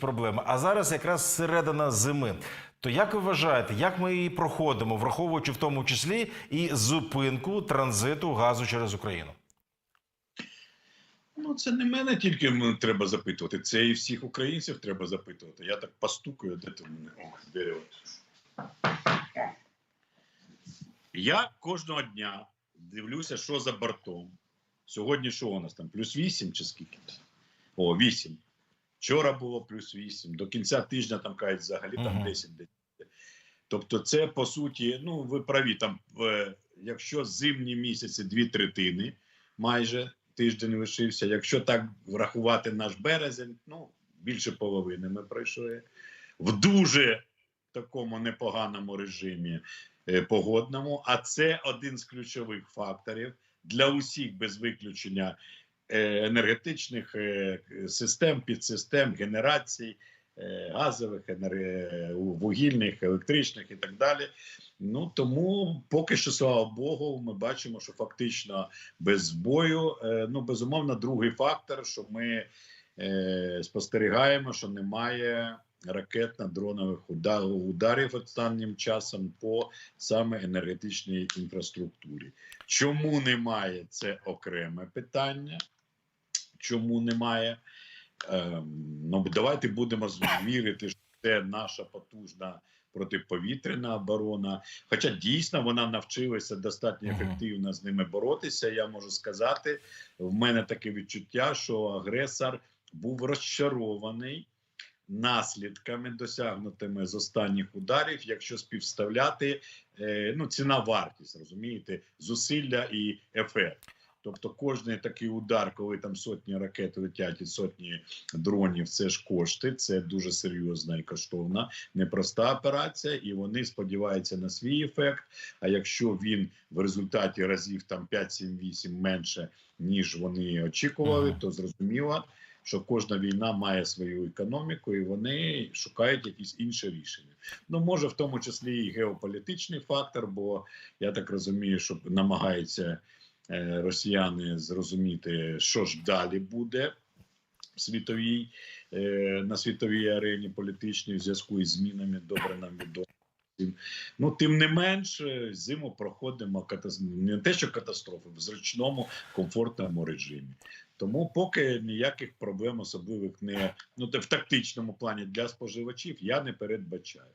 проблеми. А зараз якраз середина зими. То як ви вважаєте, як ми її проходимо, враховуючи в тому числі і зупинку транзиту газу через Україну? Ну, це не мене тільки треба запитувати, це і всіх українців треба запитувати. Я так постукаю, де в мене? О, де от. Я кожного дня дивлюся, що за бортом. Сьогодні що у нас там? Плюс 8 чи скільки? О, 8. Вчора було плюс 8. До кінця тижня там кажуть взагалі там Мгм. 10 десь. Тобто, це по суті, ну ви праві, там, е, якщо зимні місяці дві третини, майже тиждень лишився. Якщо так врахувати наш березень, ну більше половини ми пройшли в дуже такому непоганому режимі е, погодному. А це один з ключових факторів для усіх без виключення енергетичних е, систем, підсистем, генерацій. е, Газових, вугільних, електричних і так далі. Ну тому поки що, слава Богу, ми бачимо, що фактично без збою. Е, Ну безумовно, другий фактор, що ми е, спостерігаємо, що немає ракетно-дронових уда- ударів останнім часом по саме енергетичній інфраструктурі. Чому немає це окреме питання? Чому немає? Ем, ну давайте будемо вірити, що це наша потужна протиповітряна оборона. Хоча дійсно вона навчилася достатньо ефективно з ними боротися. Я можу сказати, в мене таке відчуття, що агресор був розчарований наслідками, досягнутими з останніх ударів, якщо співставляти е, ну, ціна вартість, розумієте, зусилля і ефект. Тобто кожний такий удар, коли там сотні ракет летять і сотні дронів, це ж кошти, це дуже серйозна і коштовна, непроста операція, і вони сподіваються на свій ефект. А якщо він в результаті разів там 5, 7, 8 менше ніж вони очікували, то зрозуміло, що кожна війна має свою економіку, і вони шукають якісь інші рішення. Ну може в тому числі і геополітичний фактор, бо я так розумію, що намагаються е, росіяни зрозуміти, що ж далі буде в світовій е, на світовій арені політичній в зв'язку із змінами добре нам відомо. Ну, тим не менш, е, зиму проходимо не те, що катастрофи, в зручному, комфортному режимі. Тому поки ніяких проблем особливих не ну в тактичному плані для споживачів я не передбачаю.